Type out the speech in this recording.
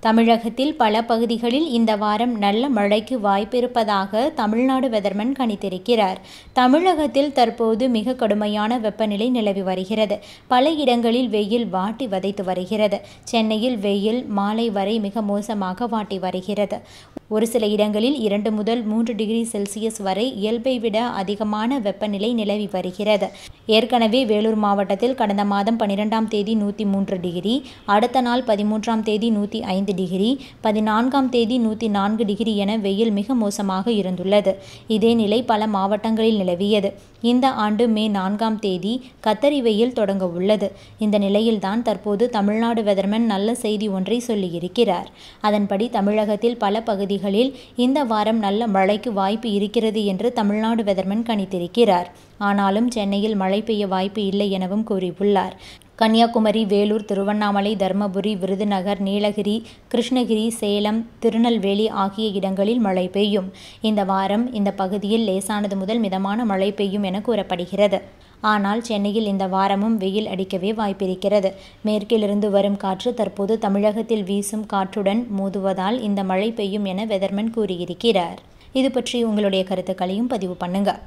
தமிழகத்தில் பல பகுதிகளில் இந்த வாரம் நல்ல மழைக்கு வாய்ப்பிருப்பதாக தமிழ்நாடு வெதர்மன் கணித்திருக்கிறார். தமிழகத்தில் தற்போது மிக கடுமையான வெப்பநிலை நிலவி வருகிறது. பல இடங்களில் வெயில் வாட்டி வதைத்து வருகிறது. சென்னையில் வெயில் மாலை வரை மிக மோசமாக வாட்டி வருகிறது. ஒரு சில இடங்களில் இரண்டு முதல் மூன்று டிகிரி செல்சியஸ் வரை இயல்பை விட அதிகமான வெப்பநிலை நிலவி வருகிறது. ஏற்கனவே வேலூர் மாவட்டத்தில் கடந்த மாதம் பனிரெண்டாம் தேதி நூற்றி மூன்று டிகிரி அடுத்த நாள் பதிமூன்றாம் தேதி நூற்றி ஐந்து டிகிரி பதினான்காம் தேதி நூற்றி நான்கு டிகிரி என வெயில் மிக மோசமாக இருந்துள்ளது. இதே நிலை பல மாவட்டங்களில் நிலவியது. இந்த ஆண்டு மே நான்காம் தேதி கத்தரி வெயில் தொடங்க உள்ளது. இந்த நிலையில்தான் தற்போது தமிழ்நாடு வெதர்மன் நல்ல செய்தி ஒன்றை சொல்லியிருக்கிறார். அதன்படி தமிழகத்தில் பல பகுதிகளில் இந்த வாரம் நல்ல மழைக்கு வாய்ப்பு இருக்கிறது என்று தமிழ்நாடு வெதர்மன் கணித்திருக்கிறார். ஆனாலும் சென்னையில் மழை பெய்ய வாய்ப்பு இல்லை எனவும் கூறியுள்ளார். கன்னியாகுமரி வேலூர் திருவண்ணாமலை தருமபுரி விருதுநகர் நீலகிரி கிருஷ்ணகிரி சேலம் திருநெல்வேலி ஆகிய இடங்களில் மழை பெய்யும். இந்த வாரம் இந்த பகுதியில் லேசானது முதல் மிதமான மழை பெய்யும் என கூறப்படுகிறது. ஆனால் சென்னையில் இந்த வாரமும் வெயில் அடிக்கவே வாய்ப்பிருக்கிறது. மேற்கிலிருந்து வரும் காற்று தற்போது தமிழகத்தில் வீசும் காற்றுடன் மோதுவதால் இந்த மழை பெய்யும் என வெதர்மன் கூறியிருக்கிறார். இது பற்றி உங்களுடைய கருத்துக்களையும் பதிவு பண்ணுங்கள்